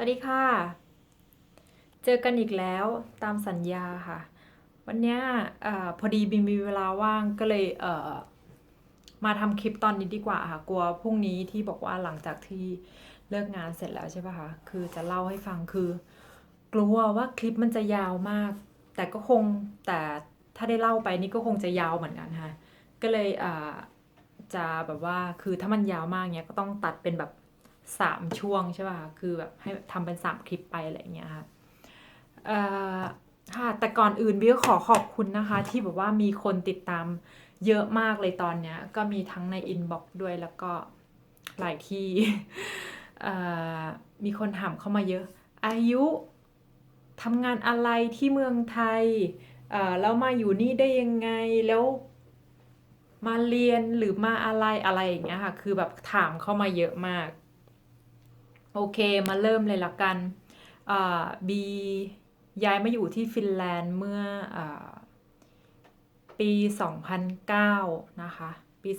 วัสดีค่ะ เจอกันอีกแล้วตามสัญญาค่ะ วันนี้อพอดีบีมมีเวลาว่างก็เลยเมาทำคลิปตอนนี้ดีกว่าค่ะกลัวพรุ่งนี้ที่บอกว่าหลังจากที่เลิกงานเสร็จแล้วใช่ปะคะคือจะเล่าให้ฟังคือ กลัวว่าคลิปมันจะยาวมาก แต่ก็คงแต่ถ้าได้เล่าไปนี่ก็คงจะยาวเหมือนกันค่ะก็เลยจะแบบว่าคือถ้ามันยาวมากเนี้ยก็ต้องตัดเป็นแบบ สามช่วงใช่ป่ะคือแบบให้ทำเป็นสามคลิปไปอะไรเงี้ยค่ะค่ะแต่ก่อนอื่นบิวขอขอบคุณนะคะ ที่แบบว่ามีคนติดตามเยอะมากเลยตอนเนี้ย ก็มีทั้งในอินบ็อกซ์ด้วยแล้วก็หลายที่มีคนถามเข้ามาเยอะ อายุทำงานอะไรที่เมืองไทยเอ่อแล้วมาอยู่นี่ได้ยังไงแล้วมาเรียนหรือมาอะไรอะไรอย่างเงี้ยค่ะ คือแบบถามเข้ามาเยอะมาก โอเคมาเริ่มเลยละกันบีย้ายมาอยู่ที่ฟินแลนด์เมื่ออปี 2009 นะคะ ปี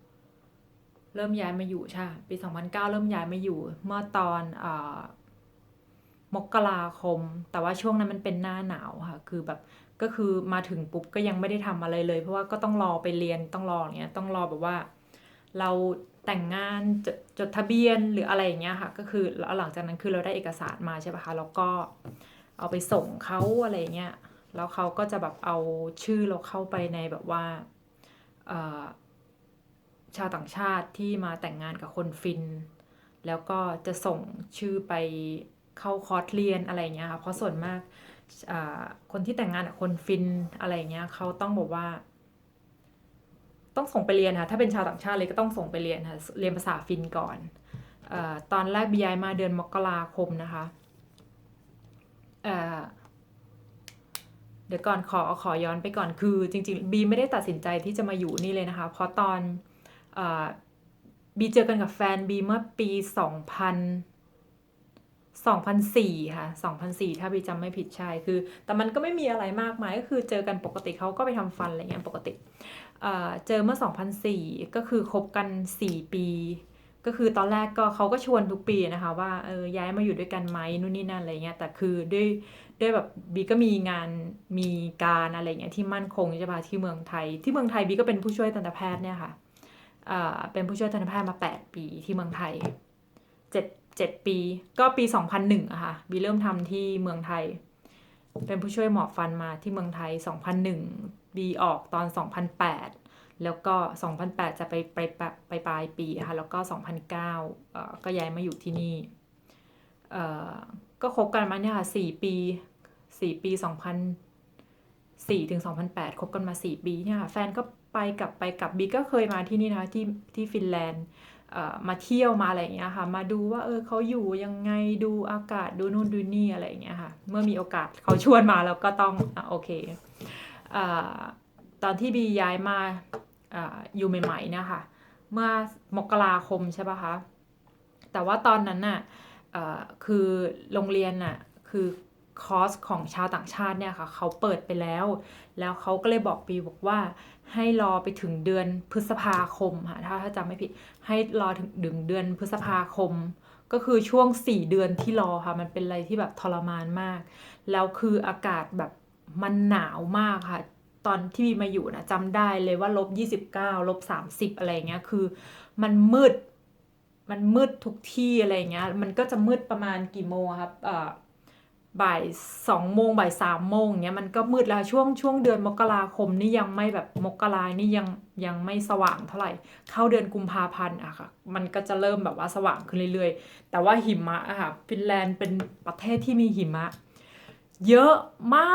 2009 เริ่มย้ายมาอยู่ใช่ปี 2009 เริ่มย้ายมาอยู่เมื่อตอนออมกราคม แต่ว่าช่วงนั้นมันเป็นหน้าหนาวค่ะ คือแบบก็คือมาถึงปุ๊บก็ยังไม่ได้ทำอะไรเลย เพราะว่าก็ต้องรอไปเรียนต้องรออย่างเงี้ยต้องรอแบบว่า เรา แต่งงานจดจดทะเบียนหรืออะไรอย่างเงี้ยค่ะ ก็คือแล้วหลังจากนั้นคือเราได้เอกสารมาใช่ปะคะแล้วก็เอาไปส่งเขาอะไรอย่างเงี้ยแล้วเขาก็จะแบบเอาชื่อเราเข้าไปในแบบว่าชาวต่างชาติที่มาแต่งงานกับคนฟิน แล้วก็จะส่งชื่อไปเข้าคอร์สเรียนอะไรอย่างเงี้ยค่ะเพราะส่วนมากคนที่แต่งงานกับคนฟินอะไรอย่างเงี้ยเขาต้องบอกว่า ต้องส่งไปเรียนค่ะ ถ้าเป็นชาวต่างชาติเลยก็ต้องส่งไปเรียนค่ะ เรียนภาษาฟินก่อนออตอนแรกบีย้ายมาเดือนมกราคมนะคะเเดี๋ยวก่อนขอขอย้อนไปก่อนคือจริงๆบีไม่ได้ตัดสินใจที่จะมาอยู่นี่เลยนะคะ เพราะตอนอบีเจอกันกับแฟนบีเมื่อปี 2000 2004 ค่ะ 2004 ถ้าบีจำไม่ผิดใช่คือ แต่มันก็ไม่มีอะไรมากมายก็คือเจอกันปกติเขาก็ไปทำฟันอะไรเงี้ยปกติเอ่อเจอเมื่อ 2004 ก็คือคบกัน 4 ปี ก็คือตอนแรกก็เขาก็ชวนทุกปีนะคะ ว่าเออย้ายมาอยู่ด้วยกันไหมนู่นนี่นั่นอะไรเงี้ยแต่คือด้วยด้วยแบบบีก็มีงานมีการอะไรเงี้ยที่มั่นคงใช่ปะที่เมืองไทย ที่เมืองไทยบีก็เป็นผู้ช่วยทันตแพทย์เนี่ยค่ะเอ่อเป็นผู้ช่วยทันตแพทย์มา 8 ปีที่เมืองไทย 7 7 ปี ก็ปี 2001อะค่ะบีเริ่มทำที่เมืองไทย เป็นผู้ช่วยหมอฟันมาที่เมืองไทย 2001 บีออกตอน 2008 แล้วก็ 2008 จะไปไปไปไปปลายปีค่ะแล้วก็ 2009เอ่อก็ย้ายมาอยู่ที่นี่เอ่อก็คบกันมาเนี่ยค่ะ4ปี 4 ปี 2004ถึง2008คบกันมา 4 ปีเนี่ยค่ะแฟนก็ไปกลับไปกลับบีก็เคยมาที่นี่นะคะที่ที่ฟินแลนด์ มาเที่ยวมาอะไรอย่างเงี้ยค่ะ มาดูว่าเออเขาอยู่ยังไงดูอากาศดูนู่นดูนี่อะไรอย่างเงี้ยค่ะ เมื่อมีโอกาสเขาชวนมาเราก็ต้องอโอเคเออตอนที่บีย้ายมาออยู่ใหม่ๆเนี่ยค่ะเมื่อมกราคมใช่ปะคะแต่ว่าตอนนั้นน่ะคือโรงเรียนน่ะคือ คอร์สของชาวต่างชาติเนี่ยค่ะเขาเปิดไปแล้ว แล้วเขาก็เลยบอกปีบอกว่า ให้รอไปถึงเดือนพฤษภาคมค่ะถ้าถ้าจำไม่ผิดให้รอถึงดึงเดือนพฤษภาคม ก็คือช่วง 4 เดือนที่รอค่ะมันเป็นอะไรที่แบบทรมานมาก แล้วคืออากาศแบบมันหนาวมากค่ะ ตอนที่บีมาอยู่นะจำได้เลยว่าลบ29ลบ30อะไรเงี้ยคือมันมืดมันมืดทุกที่อะไรเงี้ย มันก็จะมืดประมาณกี่โมงครับเอ่อ บ่ายสองโมงบ่ายสามโมงเงี้ยมันก็มืดแล้วช่วงช่วงเดือนมกราคมนี่ยังไม่แบบมกรานี่ยังยังไม่สว่างเท่าไหร่ เข้าเดือนกุมภาพันธ์อะค่ะ มันก็จะเริ่มแบบว่าสว่างขึ้นเรื่อยๆ แต่ว่าหิมะอะค่ะฟินแลนด์เป็นประเทศที่มีหิมะ เยอะมา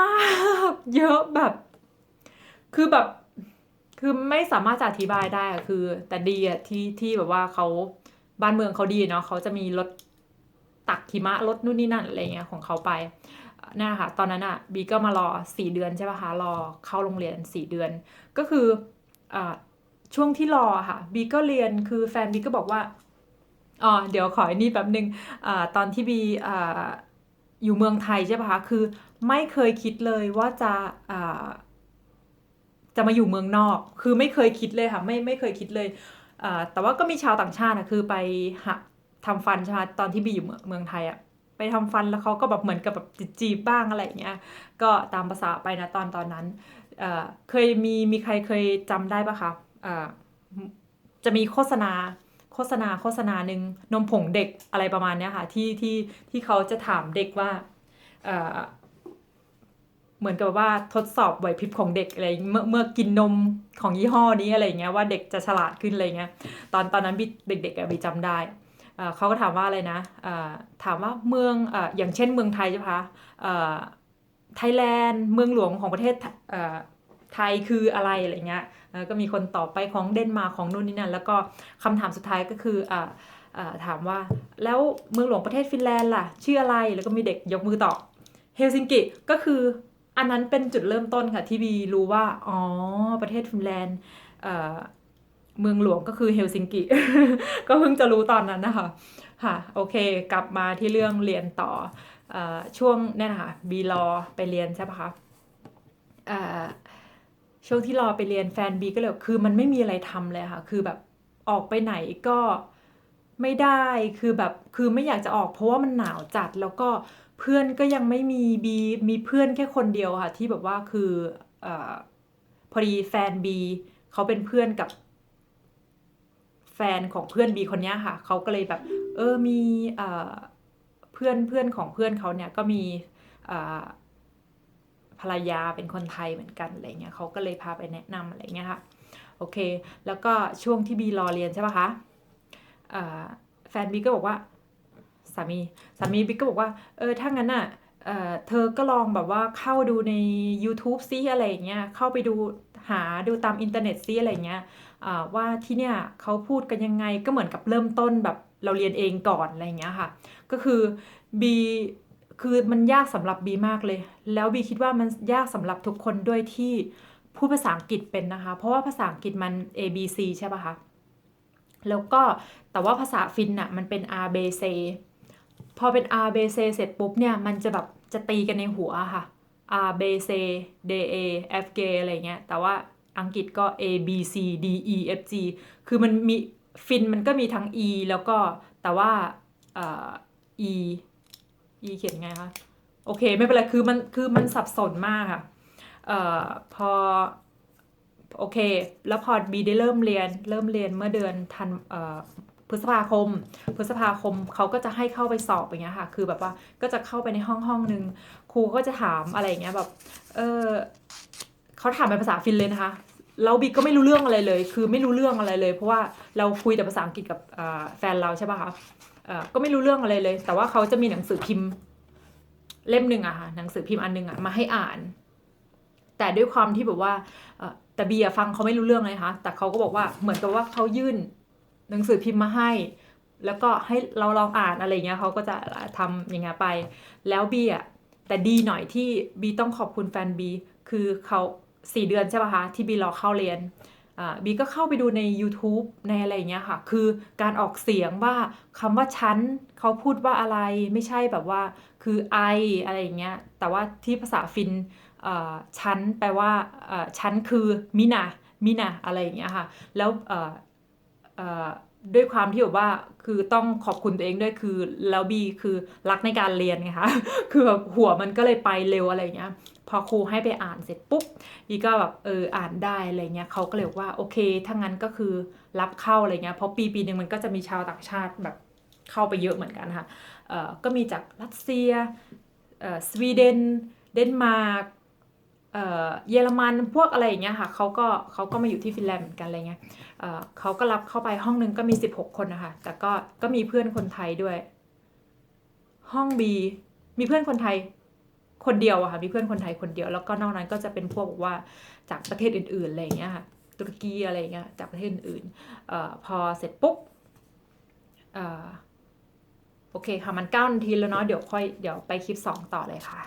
ก เยอะแบบ คือแบบ คือไม่สามารถจะอธิบายได้อะคือ แต่ดีอะที่ที่แบบว่าเขาบ้านเมืองเขาดีเนาะเขาจะมีรถ ตักหิมะรถนู่นนี่นั่นอะไรเงี้ยของเขาไปนั่นแหละค่ะตอนนั้นอะบีก็มารอสี่เดือนใช่ป่ะคะรอเข้าโรงเรียนสี่เดือน ก็คืออช่วงที่รอค่ะบีก็เรียนคือแฟนบีก็บอกว่าอ๋อเดี๋ยวขออนี่แป๊บนึงอ่าตอนที่บีออยู่เมืองไทยใช่ป่ะคะคือไม่เคยคิดเลยว่าจะาจะมาอยู่เมืองนอก คือไม่เคยคิดเลยค่ะไม่ไม่เคยคิดเลยแต่ว่าก็มีชาวต่างชาตินะคือไปหา ทำฟันใช่ไหมตอนที่บีอยู่เมืองไทยอะไปทำฟันแล้วเขาก็แบบเหมือนกับแบบจีบบ้างอะไรอย่างเงี้ยก็ตามภาษาไปนะตอนตอนนั้นเอ่อเคยมีมีใครเคยจำได้ปะคะเอ่อจะมีโฆษณาโฆษณาโฆษณาหนึ่งนมผงเด็กอะไรประมาณเนี้ยค่ะที่ที่ที่เขาจะถามเด็กว่าเอ่อเหมือนกับว่าทดสอบไหวพริบของเด็กอะไรเมื่อเมื่อกินนมของยี่ห้อนี้อะไรเงี้ยว่าเด็กจะฉลาดขึ้นอะไรเงี้ยตอนตอนนั้นบิเด็กๆอะบิจำได้ เขาก็ถามว่าอะไรนะถามว่าเมืองออย่างเช่นเมืองไทยใช่ไหมคะไทยแลนด์เมืองหลวงของประเทศไทยคืออะไรอะไรเงี้ยก็มีคนตอบไปของเดนมาร์กของนู่นนี่นั่นแล้วก็คำถามสุดท้ายก็คือออถามว่าแล้วเมืองหลวงประเทศฟินแลนด์ล่ะชื่ออะไรแล้วก็มีเด็กยกมือตอบเฮลซิงกิก็คืออันนั้นเป็นจุดเริ่มต้นค่ะที่บีรู้ว่าอ๋อประเทศฟินแลนด์ เมืองหลวงก็คือเฮลซิงกิ ก็เพิ่งจะรู้ตอนนั้นนะคะ ค่ะ โอเค กลับมาที่เรื่องเรียนต่ออช่วงเนี่ยนะคะบีรอไปเรียนใช่ปะคะช่วงที่รอไปเรียนแฟนบีก็เลยคือมันไม่มีอะไรทำเลยค่ะ คือแบบออกไปไหนก็ไม่ได้ คือแบบ คือไม่อยากจะออกเพราะว่ามันหนาวจัด แล้วก็เพื่อนก็ยังไม่มีบีมีเพื่อนแค่คนเดียวค่ะ ที่แบบว่าคืออพอดีแฟนบีเขาเป็นเพื่อนกับ แฟนของเพื่อนบีคนนี้ค่ะเขาก็เลยแบบ เออมีเพื่อนเพื่อนของเพื่อนเขาเนี่ยก็มีภรรยาเป็นคนไทยเหมือนกันอะไรเงี้ยเขาก็เลยพาไปแนะนำอะไรเงี้ยค่ะโอเค แล้วก็ช่วงที่บีรอเรียนใช่ปะคะแฟนบีก็บอกว่าสามีสามีบีก็บอกว่าเออถ้างั้นน่ะเอ่อเธอก็ลองแบบว่าเข้าดูใน YouTube ซิอะไรอย่างเงี้ยเข้าไปดู หาดูตามอินเทอร์เน็ตซิอะไรเงี้ยว่าที่เนี่ยเขาพูดกันยังไงก็เหมือนกับเริ่มต้นแบบเราเรียนเองก่อนอะไรเงี้ยค่ะ ก็คือบีคือมันยากสำหรับบีมากเลย แล้วบีคิดว่ามันยากสำหรับทุกคนด้วยที่พูดภาษาอังกฤษเป็นนะคะ เพราะว่าภาษาอังกฤษมัน A B C ใช่ป่ะคะแล้วก็แต่ว่าภาษาฟินน่ะมันเป็น R B C พอเป็น R B C เสร็จปุ๊บเนี่ย มันจะแบบจะตีกันในหัวค่ะ R B C D A F G อะไรเงี้ย แต่ว่าอังกฤษก็ A B C D E F G คือมันมีฟินมันก็มีทั้ง E แล้วก็แต่ว่าเอ่อ E E เขียนไงคะ โอเค ไม่เป็นไร คือมันคือมันสับสนมากค่ะเอ่อพอ โอเค แล้วพอบีได้เริ่มเรียน เริ่มเรียนเมื่อเดือนธันเอ่อ พฤษภาคม พฤษภาคมเขาก็จะให้เข้าไปสอบอย่างเงี้ยค่ะ คือแบบว่าก็จะเข้าไปในห้องห้องหนึ่งครูก็จะถามอะไรอย่างเงี้ยแบบ เออเขาถามเป็นภาษาฟินเลยนะคะเราบีก็ไม่รู้เรื่องอะไรเลย คือไม่รู้เรื่องอะไรเลย เพราะว่าเราคุยแต่ภาษาอังกฤษกับแฟนเราใช่ป่ะคะก็ไม่รู้เรื่องอะไรเลย แต่ว่าเขาจะมีหนังสือพิมพ์เล่มหนึ่งอะค่ะ หนังสือพิมพ์อันหนึ่งอะมาให้อ่าน แต่ด้วยความที่แบบว่าแต่บีอะฟังเขาไม่รู้เรื่องเลยนะคะแต่เขาก็บอกว่าเหมือนกับว่าเขายื่น หนังสือพิมพ์มาให้ แล้วก็ให้เราลองอ่านอะไรเงี้ยเขาก็จะทำอย่างเงี้ยไป แล้วบีอะแต่ดีหน่อยที่บีต้องขอบคุณแฟนบีคือเขาสี่เดือนใช่ป่ะคะที่บีรอเข้าเรียนอ่าบีก็เข้าไปดูใน YouTube ในอะไรอย่างเงี้ยค่ะ คือการออกเสียงว่าคำว่าฉันเขาพูดว่าอะไรไม่ใช่แบบว่า คือ I ออะไรอย่างเงี้ย แต่ว่าที่ภาษาฟินเอ่อฉันแปลว่าเอ่อฉันคือมินามินาอะไรอย่างเงี้ยค่ะ แล้วอ่อเอ่อ ด้วยความที่แบบว่าคือต้องขอบคุณตัวเองด้วยคือแล้วบีคือรักในการเรียนไงคะคือแบบหัวมันก็เลยไปเร็วอะไรเงี้ยพอครูให้ไปอ่านเสร็จปุ๊บอีก็แบบเอออ่านได้อะไรเงี้ยเขาก็เลยกว่าโอเคถ้างั้นก็คือรับเข้าอะไรเงี้ยเพราะปีปีหนึ่งมันก็จะมีชาวต่างชาติแบบเข้าไปเยอะเหมือนกันค่ะเออก็มีจากรัสเซียเออสวีเดนเดนมาร์ก เยอรมันพวกอะไรอย่างเงี้ยค่ะเขาก็เขาก็มาอยู่ที่ฟินแลนด์เหมือนกันอะไรเงี้ยเขาก็รับเข้าไปห้องนึงก็มี 16 คนนะคะแต่ก็ก็มีเพื่อนคนไทยด้วย ห้องบีมีเพื่อนคนไทยคนเดียวอะค่ะมีเพื่อนคนไทยคนเดียว แล้วก็นอกนั้นก็จะเป็นพวกว่าจากประเทศอื่นๆอะไรอย่างเงี้ยค่ะตุรกีอะไรอย่างเงี้ยจากประเทศอื่นๆพอเสร็จปุ๊บโอเคค่ะมันเก้านาทีแล้วเนาะเดี๋ยวค่อยเดี๋ยวไปคลิป 2 ต่อเลยค่ะ